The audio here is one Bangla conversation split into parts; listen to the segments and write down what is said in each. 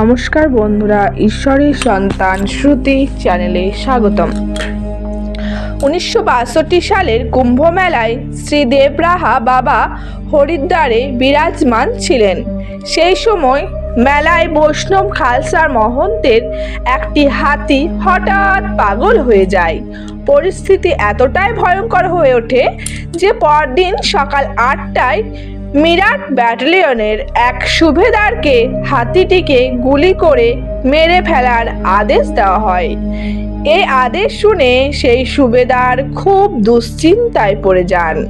নমস্কার বন্ধুরা, ঈশ্বরের সন্তান শ্রুতি চ্যানেলে স্বাগতম। উনিশশো বাষট্টি সালের কুম্ভ মেলায় শ্রী দেবরাহা বাবা হরিদ্বারে বিরাজমান ছিলেন। সেই সময় মেলায় বৈষ্ণব খালসার মহন্তের একটি হাতি হঠাৎ পাগল হয়ে যায়। পরিস্থিতি এতটাই ভয়ঙ্কর হয়ে ওঠে যে পরদিন সকাল আটটায় মিরাট ব্যাটালিয়নের এক সুভেদারকে হাতিটিকে গুলি করে মেরে ফেলার আদেশ দেওয়া হয়। এই আদেশ শুনে সেই সুবেদার খুব দুশ্চিন্তায় পড়ে যান।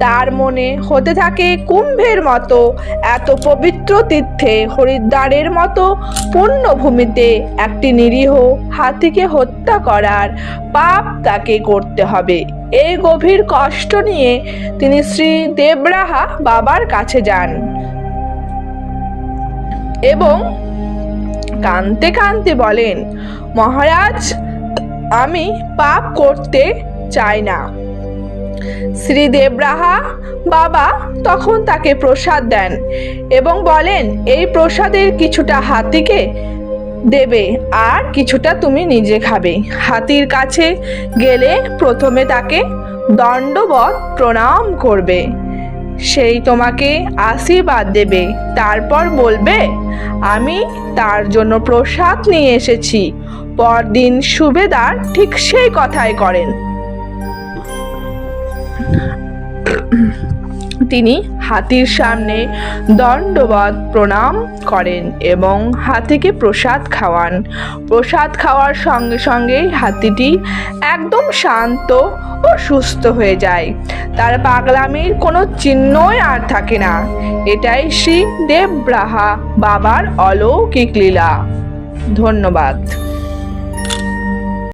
তার মনে হতে থাকে কুম্ভের মতো এত পবিত্র তীর্থে হরিদ্বারের মতো পুণ্যভূমিতে একটি নিরীহ হাতিকে হত্যা করার পাপ তাকে করতে হবে। এই গভীর কষ্ট নিয়ে তিনি শ্রী দেবরাহা বাবার কাছে যান। এবং কানতে কানতে বলেন, মহারাজ আমি পাপ করতে চাই না। শ্রী দেবরাহা বাবা তখন তাকে প্রসাদ দেন এবং বলেন, এই প্রসাদের কিছুটা হাতিকে দেবে আর কিছুটা তুমি নিজে খাবে। হাতির কাছে গেলে প্রথমে তাকে দণ্ডবত প্রণাম করবে। সেই তোমাকে আশীর্বাদ দেবে। তারপর বলবে, আমি তার জন্য প্রসাদ নিয়ে এসেছি। পরদিন সুবেদার ঠিক সেই কথাই করেন। তিনি হাতির সামনে দণ্ডবত প্রণাম করেন এবং হাতিকে প্রসাদ খাওয়ান। প্রসাদ খাওয়ার সঙ্গে সঙ্গেই হাতিটি একদম শান্ত ও সুস্থ হয়ে যায়। তার পাগলামির কোনো চিহ্নই আর থাকে না। এটাই শ্রী দেবব্রাহা বাবার অলৌকিক লীলা। ধন্যবাদ।